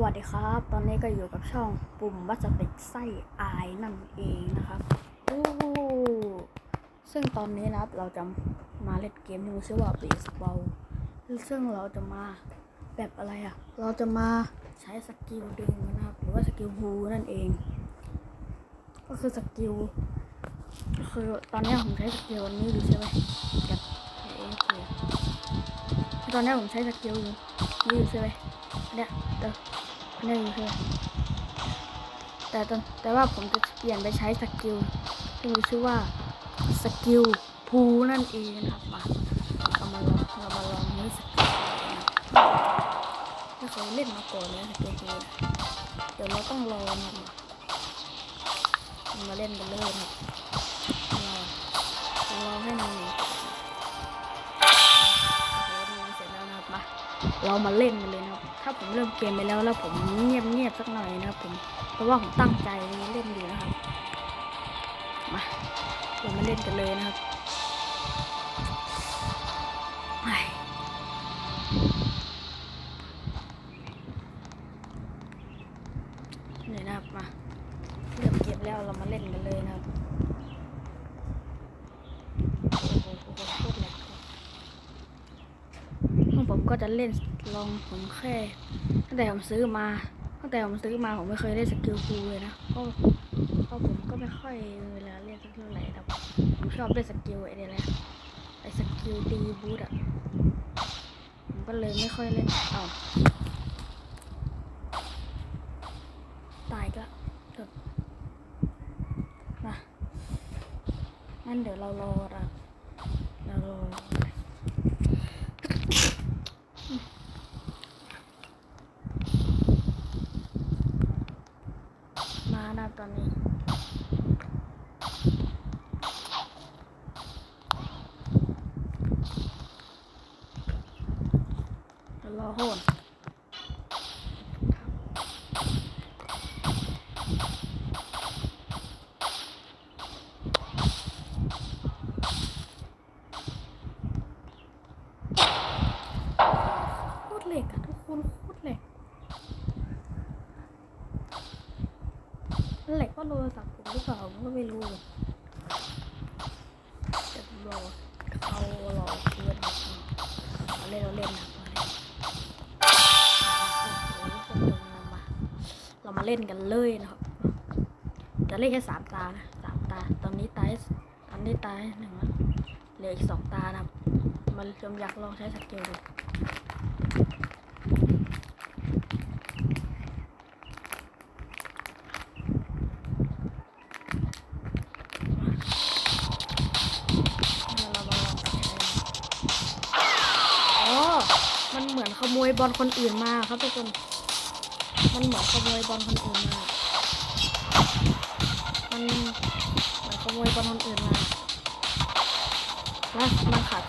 วัสดีครับ ตอนนี้ก็อยู่กับช่องปุ่มวัสติกไส้อายนั่นเองนะครับโอ้โหซึ่งตอนนี้นะครับเราจะมาเล่นเกมที่มีชื่อว่า Baseball ซึ่งเราจะมาแบบอะไรอะ่ะเราจะมาใช้สกิลดึงนะครับ หรือว่าสกิลฮูนั่นเอง ก็คือสกิลคือตอนนี้ผมใช้สกิลนี้อยู่ใช่ไหมกับตอนนี้ผมใช้สกิลนี้อยู่ใช่ไหมเนี่ย เดี๋ยวอันนี้อยู่ใช่ไหมแต่ตอนแต่ว่าผมจะเปลี่ยนไปใช้สกิลที่มีชื่อว่าสกิลพูนั่นเองนะครับมาเรามาลองเรามาลองนี้สกิลนะครับไม่เคยเล่นมาก่อนเลยสกิลเดี๋ยวเราต้องรอนะครับมาเล่นกันเลยนะครับรอรอให้นหนีก่อนนะโอเสร็จแล้วนะครับมาเรามาเล่นกันเลยนะ ถ้าผมเริ่มเกมไปแล้วแล้วผมเงียบเงียบๆสักหน่อยนะครับผม เพราะว่าผมตั้งใจเล่นอยู่นะครับ มาเรามาเล่นกันเลยนะครับไอ้นี่ยนะครับมาเริ่มเกมแล้วเรามาเล่นกันเลยนะครับห้องผมก็จะเล่น ลองผมแค่ตั้งแต่ผมซื้อมาตั้งแต่ผมซื้อมาผมไม่เคยได้สกิลคูลเลยนะเพราะเพราะผมก็ไม่ค่อยเวลาเล่นสักเท่าไหร่แต่ผมชอบเล่นสกิลไอ้เนี่ยแหละไอ้สกิลตีบูทอะผมก็เลยไม่ค่อยเล่นเอ้าตายก็จบมางั้นเดี๋ยวเรารอละเรารอ มานะตอนนี้ ร อโหนโคตรเหล็กอะทุกคนโคตรเหล็กเหล็กก็โทรศัพท์ผมหรือเปล่าก็ไม่รู้เลยเดี๋ยวผมรอเขารอเพื่อนเอาเล่นเราเล่นนะ เล่นกันเลยนะครับ จะเล่นแค่สามตานะสามตา ตอนนี้ตายตอนนี้ตายหนึ่งเหลืออีกสองตานะครับ มันจมอยากลองใช้สกิลดูเรามาลองใช้อ๋อมันเหมือนขโมยบอลคนอื่นมาครับทุกคน มันเหมือนขโมยบอลคนอื่นมา มันเหมือนขโมยบอลคนอื่นมาแล้วมันขัด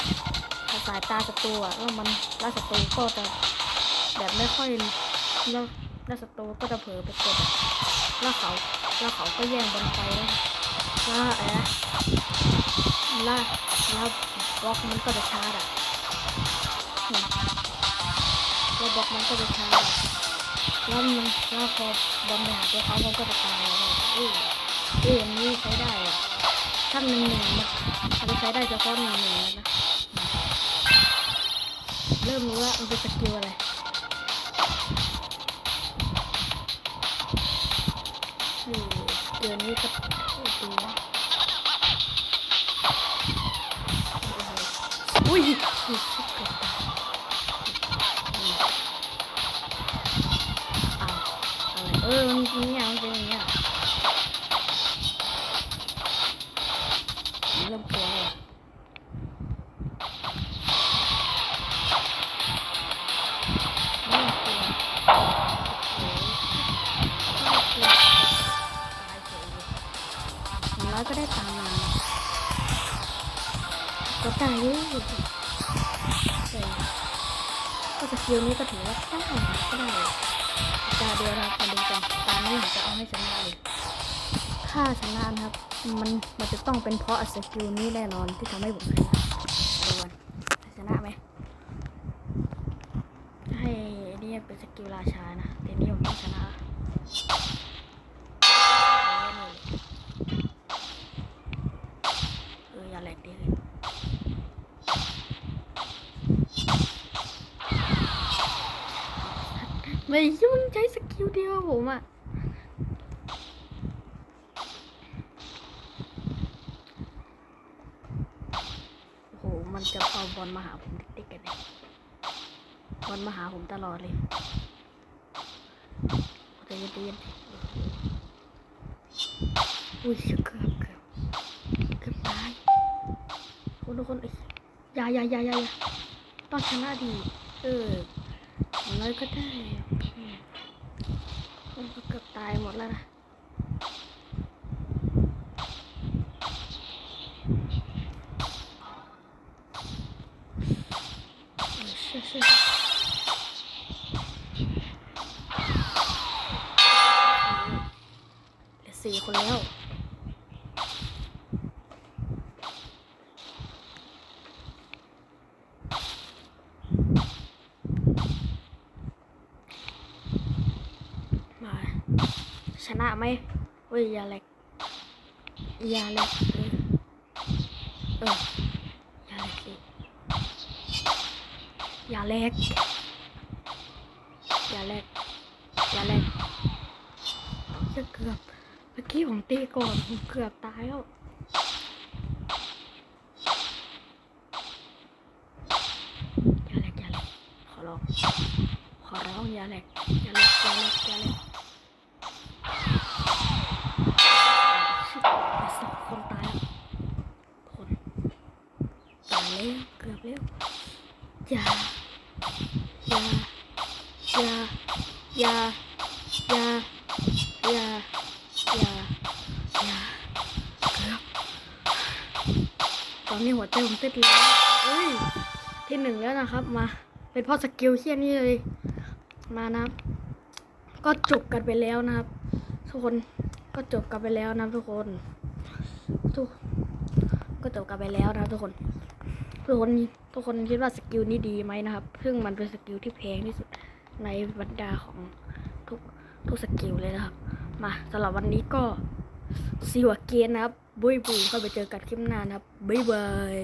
ขัดสายตาศัตรูอะแล้วมันแล้วศัตรูก็จะแบบไม่ค่อยแล้วแล้วศัตรูก็จะเผลอไปกดแล้วเขาแล้วเขาก็แย่งบอลไปแล้วแล้วแอะแล้วแล้วบล็อกมันก็จะชาร์จอะแล้วบล็อกมันก็จะชาร์จอะ แล้วมันแล้วพอบอลไปหาตัวเขามันก็จะตายเลยอุ้ยเอ้ยอันนี้ใช้ได้อะถ้าหนึ่งหนึ่งนะอันนี้ใช้ได้เฉพาะหนึ่งหนึ่งแล้วนะเริ่มรู้ว่ามันเป็นสกิลอะไรอยู่เดือนนี้ก็ตีนะอุ้ยอุ้ยเกือบตาย ก็ตายเลยก็สกิลนี้ก็ถือว่าได้ก็ได้ตาเดียวนะครับมาดูกันตามนี้จะเอาให้ชนะเลยถ้าชนะครับ มันมันจะต้องเป็นเพราะสกิลนี้แน่นอนที่ทำให้ผมชนะดูกันชนะไหมให้ไอเนี่ยเป็นสกิลราชานะแต่นี่ผมต้องชนะเอออย่าแหลกดิเลย ไม่ยุ่งใช้สกิลเดียวผมอะโอ้โห มันจะเอาบอลมาหาผมติ๊กๆกันเลยบอลมาหาผมตลอดเลยใจเย็นใจเย็นอุ้ยเกือบเกือบเกือบตายคนทุกคนเอ้ยอย่าอย่าอย่าอย่ายาต้องชนะดี เอออย่างน้อยก็ได้อืมมันก็เกือบ ตายหมดแล้วนะสี่คนแล้ว นะไหมเฮ้ยอย่าแหลกอย่าแหลกเออเอออย่าแหลกสิอย่าแลกอย่าแลกอย่าแลกจะเกือบเมื่อกี้ผมตีก่อนผมเกือบตายแล้วอย่าแลกอย่าแลกขอร้องขอร้องอย่าแลกอย่าแลกอย่าแลกอย่าแลกชิบเหลือสองคนตายแล้วคนตายแล้ว เกือบแล้วอย่าอย่าอย่าอย่าอย่าอย่าอย่าอย่าเกือบตอนนี้หัวใจผมเต้นแล้วเอ้ยที่หนึ่งแล้วนะครับมา เป็นพ่อสกิลเชี่ยนี่เลยมานะก็จบกันไปแล้วนะครับ ทุกคนก็จบกันไปแล้วนะทุกคนทุกก็จบกันไปแล้วนะทุกคน ทุกคนทุกคนคิดว่าสกิลนี้ดีไหมนะครับ ซึ่งมันเป็นสกิลที่แพงที่สุดในบรรดาของทุกทุกสกิลเลยนะครับ มาสำหรับวันนี้ก็ซีวเกนนะครับบุยบุยเข้าไปเจอกันคลิปหน้านะครับบ๊ายบาย